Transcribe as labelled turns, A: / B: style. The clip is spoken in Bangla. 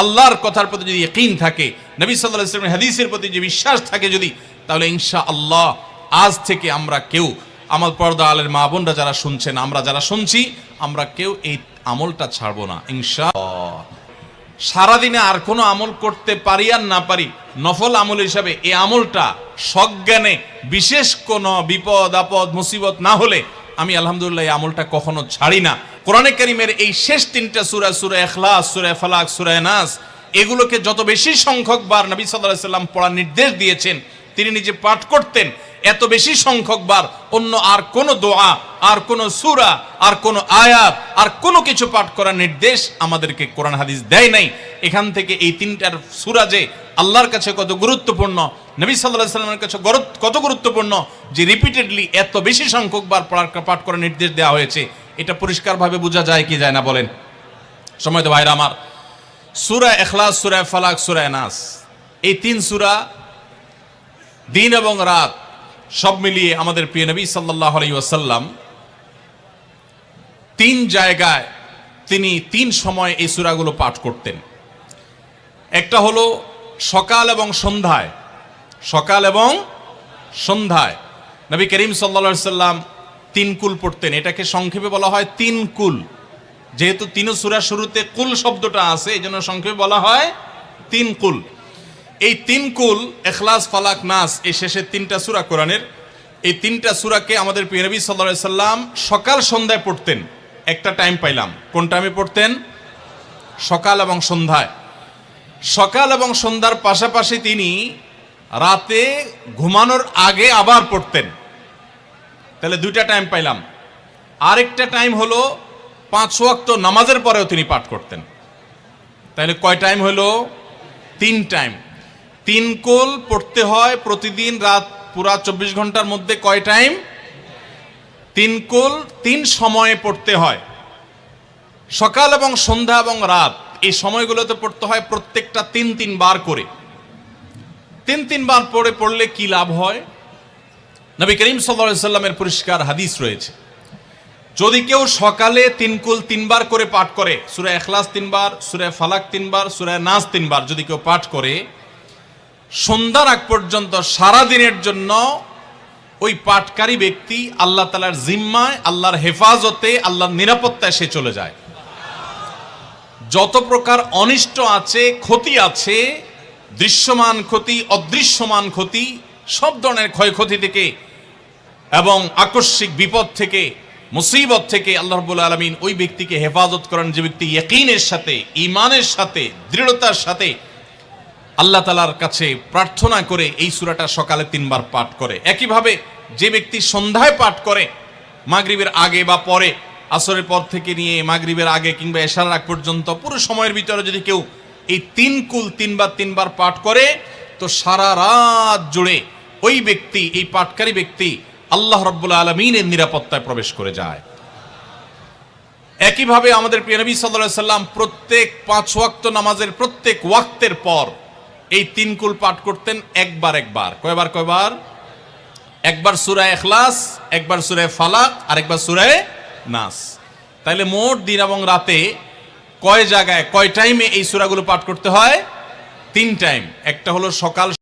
A: আল্লাহর কথার প্রতি যদি ইকিন থাকে, নবী সাল্লাহ ইসলামের হাদিসের প্রতি যে বিশ্বাস থাকে যদি, তাহলে ইনশা আল্লাহ আজ থেকে আমরা কেউ, আমার পর্দা আলের মা বোনরা যারা শুনছেন, আমরা যারা শুনছি, আমরা কেউ এই আমলটা ছাড়বো না ইনশা সারাদিনে আর কোনো আমল করতে পারি আর না পারি, নফল আমল হিসাবে এই আমলটা সজ্ঞানে বিশেষ কোনো বিপদ, আপদ, মুসিবত না হলে আমি আলহামদুলিল্লাহ এই আমলটা কখনো ছাড়ি না। কোরআনে কারিমের এই শেষ তিনটা সুরা সুরা এখলাস সুরা ফালাক, সুরা নাস, এগুলোকে যত বেশি সংখ্যক বার নবী সাল্লাম পড়ার নির্দেশ দিয়েছেন, তিনি নিজে পাঠ করতেন, এত বেশি সংখ্যক বার অন্য আর কোনো দোয়া, আর কোনো সুরা, আর কোনো আয়াত, আর কোনো কিছু পাঠ করার নির্দেশ আমাদেরকে কোরআন হাদিস দেয় নাই। এখান থেকে এই তিনটার সুরা যে আল্লাহর কাছে কত গুরুত্বপূর্ণ নবী সাল্লাহ সাল্লামের কাছে কত গুরুত্বপূর্ণ যে রিপিটেডলি এত বেশি সংখ্যক বার পড়ার পাঠ করার নির্দেশ দেওয়া হয়েছে। এটা পরিষ্কারভাবে বোঝা যায় কি যায় না বলেন। সময় তো ভাইরা আমার। সুরা এখলাস সুরা ফালাক, সুরা নাস এই তিন সুরা দিন এবং রাত সব মিলিয়ে আমাদের প্রিয় নবী সাল্লাহ ওয়াসাল্লাম তিন জায়গায় তিনি তিন সময় এই সূরাগুলো পাঠ করতেন। একটা হলো সকাল এবং সন্ধ্যায় সকাল এবং সন্ধ্যায়। নবী করিম সাল্লা সাল্লাম তিন কুল পড়তেন। এটাকে সংক্ষেপে বলা হয় তিন কুল। যেহেতু তিন সূরা শুরুতে কুল শব্দটা আছে এই জন্য সংক্ষেপে বলা হয় তিন কুল। এই তিন কুল, এখলাস, ফালাক, নাস, এই শেষের তিনটা সূরা কোরআনের। এই তিনটা সূরাকে আমাদের প্রিয় নবী সাল্লাল্লাহু সাল্লাম সকাল, সন্ধ্যায় পড়তেন। একটা টাইম পাইলাম। কোন টাইমে পড়তেন? সকাল এবং সন্ধ্যায়। সকাল এবং সন্ধ্যার পাশাপাশি তিনি রাতে ঘুমানোর আগে আবার পড়তেন। তাহলে দুইটা টাইম পাইলাম। আরেকটা টাইম হলো পাঁচ ওয়াক্ত নামাজের পরেও তিনি পাঠ করতেন। তাহলে কয় টাইম হলো? তিন টাইম তিন কোল পড়তে হয় প্রতিদিন রাত পুরা চব্বিশ ঘণ্টার মধ্যে কয় টাইম তিন কোল তিন সময়ে পড়তে হয়। সকাল এবং সন্ধ্যা এবং রাত, এই সময়গুলোতে পড়তে হয় প্রত্যেকটা তিন তিন বার করে। তিন তিন বার পড়ে পড়লে কি লাভ হয়? নবী করিম সাল্লা সাল্লামের পরিষ্কার হাদিস রয়েছে। যদি কেউ সকালে তিন কুল তিনবার করে পাঠ করে, সুরা এখলাস তিনবার, সুরা ফালাক তিনবার, সুরা নাস তিনবার যদি কেউ পাঠ করে, সন্ধ্যার আগ পর্যন্ত সারা দিনের জন্য ওই পাঠকারী ব্যক্তি আল্লাহ তালার জিম্মায়, আল্লাহর হেফাজতে, আল্লাহর নিরাপত্তায় সে চলে যায়। যত প্রকার অনিষ্ট আছে, ক্ষতি আছে দৃশ্যমান ক্ষতি, অদৃশ্যমান ক্ষতি, সব ধরনের ক্ষয়ক্ষতি থেকে এবং আকস্মিক বিপদ থেকে, মুসিবত থেকে আল্লাহ রব্বুল আলমিন ওই ব্যক্তিকে হেফাজত করেন যে ব্যক্তি ইয়কিনের সাথে ইমানের সাথে, দৃঢ়তার সাথে আল্লাহ তালার কাছে প্রার্থনা করে এই সুরাটা সকালে তিনবার পাঠ করে। একইভাবে যে ব্যক্তি সন্ধ্যায় পাঠ করে, মাগরিবের আগে বা পরে, আসরের পর থেকে নিয়ে মাগরিবের আগে কিংবা এশার আগ পর্যন্ত, পুরো সময়ের ভিতরে যদি কেউ এই তিন কুল তিনবার তিনবার পাঠ করে, তো সারা রাত জুড়ে ওই ব্যক্তি, এই পাঠকারী ব্যক্তি আল্লাহ রব্বুল আলমিনের নিরাপত্তায় প্রবেশ করে যায়। একইভাবে আমাদের প্রিয় নবী সাল্লাম প্রত্যেক পাঁচ ওয়াক্ত নামাজের প্রত্যেক ওয়াক্তের পর এই তিন কুল পাঠ করতেন একবার একবার। কয়বার কয়বার? একবার সুরায় এখলাস একবার সুরায় ফালাক আর একবার সুরায় নাস। তাইলে মোট দিন এবং রাতে কয় জায়গায় কয় টাইমে এই সূরাগুলো পাঠ করতে হয়? তিন টাইম একটা হলো সকাল